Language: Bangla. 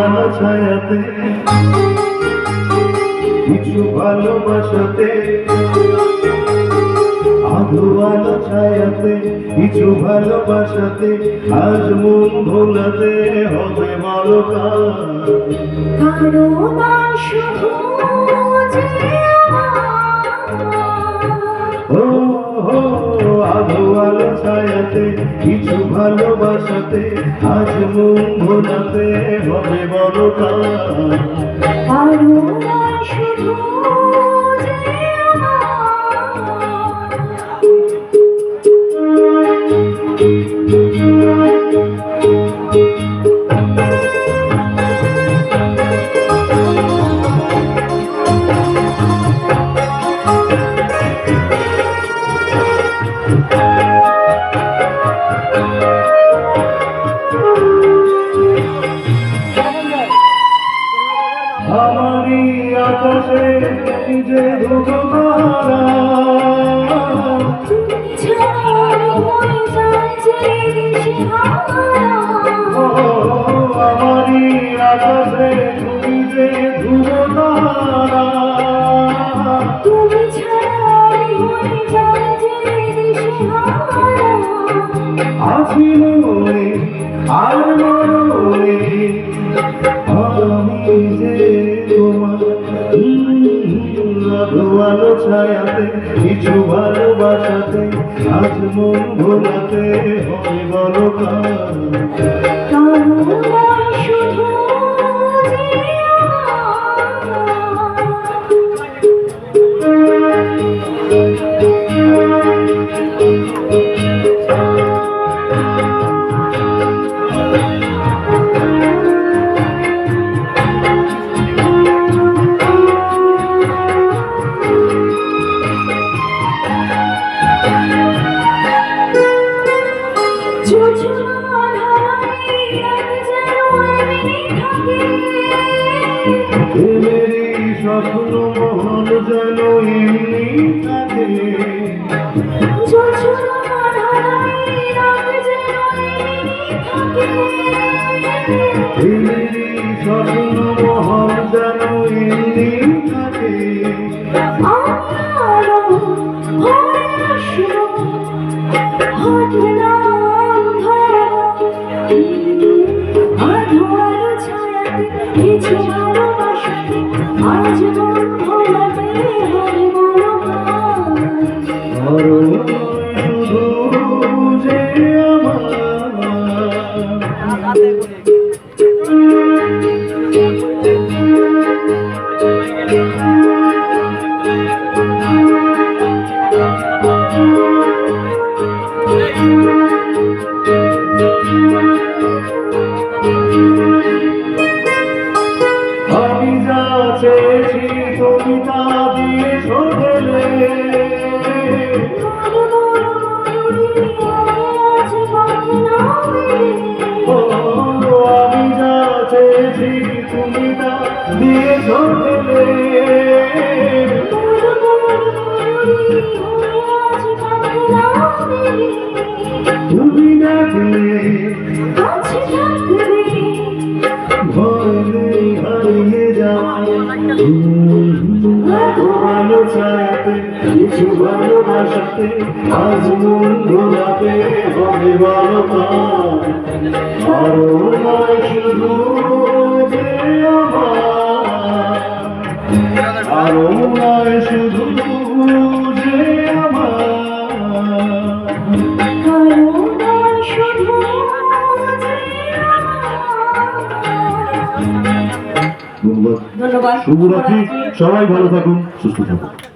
আলো ছায়াতে, কিছু ভালোবাসাতে আধো আলো ছায়াতে, কিছু ভালোবাসাতে, আজ মন ভোলাতে হবে বড় কাজ কারও না শুধু আলো ছায়াতে কিছু ভালোবাসাতে আজ মন ভোলাতে হবে বড় কাজ যে। ও আমারই আকাশে তুমি যে ধুধুমারা তুমি যায় আছি মনে আলো ছায়াতে কিছু ভালোবাসাতে আজ মন ভোলাতে হবে বড় স্বপ্ন মহল যেন এমনি স্বপ্ন মহল যেন এমনি থাকে কিছু ভালোবাসাতে আজ মন কাজ। আরও শুধু যে আমার দিয়ে চেয়েছি তুমি না থাকবে ভয় হারিয়ে যায় ভালো চাইতে কিছু ভালোবাসাতে, আজ মন ঘোরাতে হবে কাজ। আরও নয় শুধু যে আমার আরও নয় শুধু যে আমার ধন্যবাদ। শুভরাত্রি। সবাই ভালো থাকুন সুস্থ থাকুন।